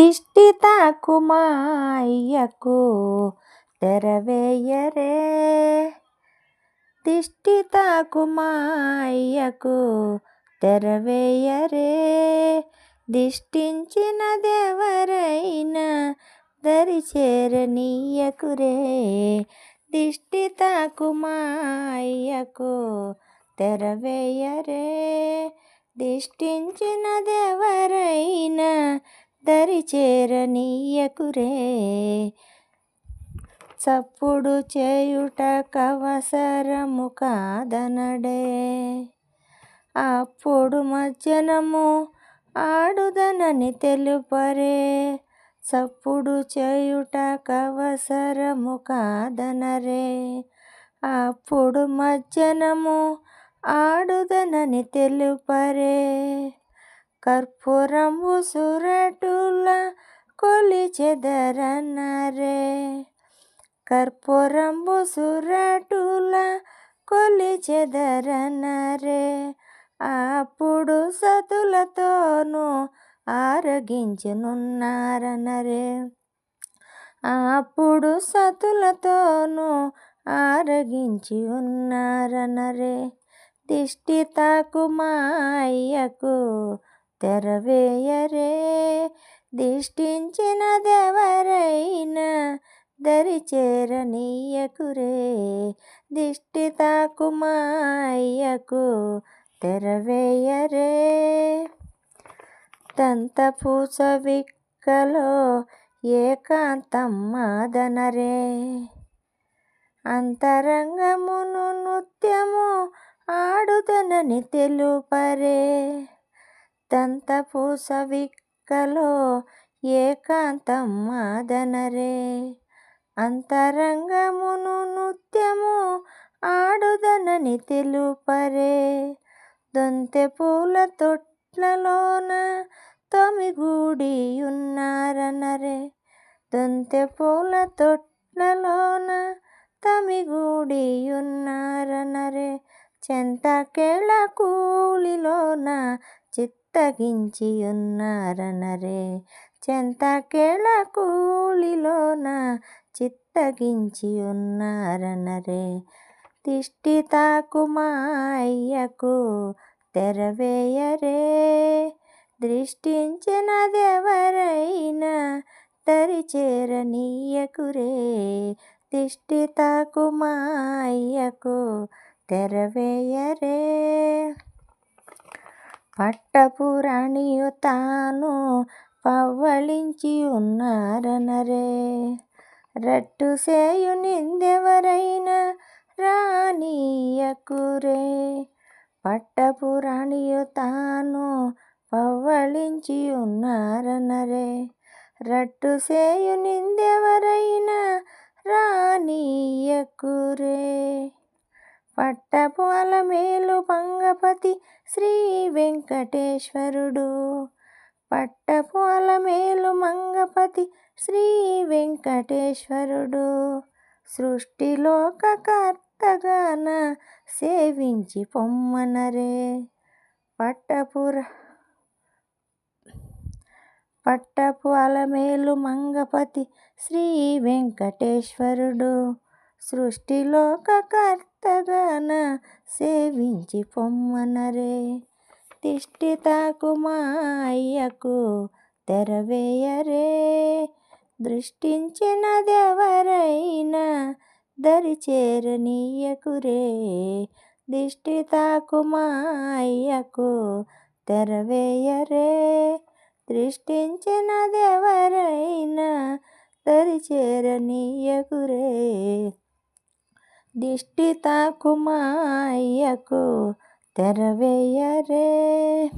దిష్టి తాకుమాయ్యకు తెరవేయరే. దిష్టి తాకుమాయ్యకు తెరవేయరే. దిష్టించినదెవరైనా దరిచేరనీయకురే. దిష్టి తాకుమాయ్యకు తెరవేయరే. దిష్టించినదెవరైనా దరిచేరనీయకురే చప్పుడు చేయుట కవసరము కాదనడే. అప్పుడు మజ్జనము ఆడుదనని తెలుపరే. చప్పుడు చేయుట కవసరము కాదనరే. అప్పుడు మజ్జనము ఆడుదనని తెలుపరే. కర్పూరంబు సురటుల కొలిచెదరనరే కర్పూరంబు సురటుల కొలిచెదరనరే అప్పుడు సతులతోనూ ఆరగించునున్నారనరే. అప్పుడు సతులతోనూ ఆరగించి ఉన్నారనరే దిష్టి తాకుమాయ్యకు తెరవేయరే. దిష్టించినదెవరైనా దరిచేరనీయకురే దిష్టి తాకుమాయ్యకు తెరవేయరే. దంతపూస విక్కలో ఏకాంతమ్మాదనరే అంతరంగమును నృత్యము ఆడుదనని తెలుపరే. దంతపూస విక్కలో ఏకాంతమ్మాదనరే అంతరంగమును నృత్యము ఆడుదనని తెలుపరే. దొంతె పూల తొట్లలోన తొమిగూడి ఉన్నారనరే దొంతె పూల తొట్లలోన తమిగూడి ఉన్నారనరే చెంతకేళ కూలిలోన చిత్తగించి ఉన్నారనరే చెంతకేళ కూలిలోన చిత్తగించి ఉన్నారనరే దిష్టి తాకుమాయ్యకు తెరవేయరే దృష్టించినదెవరైనా దరిచేరనీయకురే దిష్టి తాకుమాయ్యకు తెరవేయరే. పట్టపురాణియు తాను పవ్వళించి ఉన్నారనరే. రట్టు సేయు నిందెవరైనా రానీయకురే. పట్టపురాణియు తాను పవ్వళించి ఉన్నారనరే. రట్టు సేయు నిందెవరైనా రానీయకురే. పట్టపు అలమేలు పంగ శ్రీ వెంకటేశ్వరుడు. పట్టపు అలమేలు మంగపతి శ్రీ వెంకటేశ్వరుడు. సృష్టిలోకర్తగాన సేవించి పొమ్మనరే. పట్టపుర పట్టపు అలమేలు మంగపతి శ్రీ వెంకటేశ్వరుడు. సృష్టిలోకర్త తదన సేవించి పొమ్మనరే. దిష్టి తాకుమాయ్యకు తెరవేయరే. దృష్టించినదెవరైనా దరిచేరనీయకురే దిష్టి తాకుమాయ్యకు తెరవేయరే. దృష్టించినదెవరైనా దరిచేరనీయకురే దిష్టి తాకుమాయ్యకు తెరవేయరే.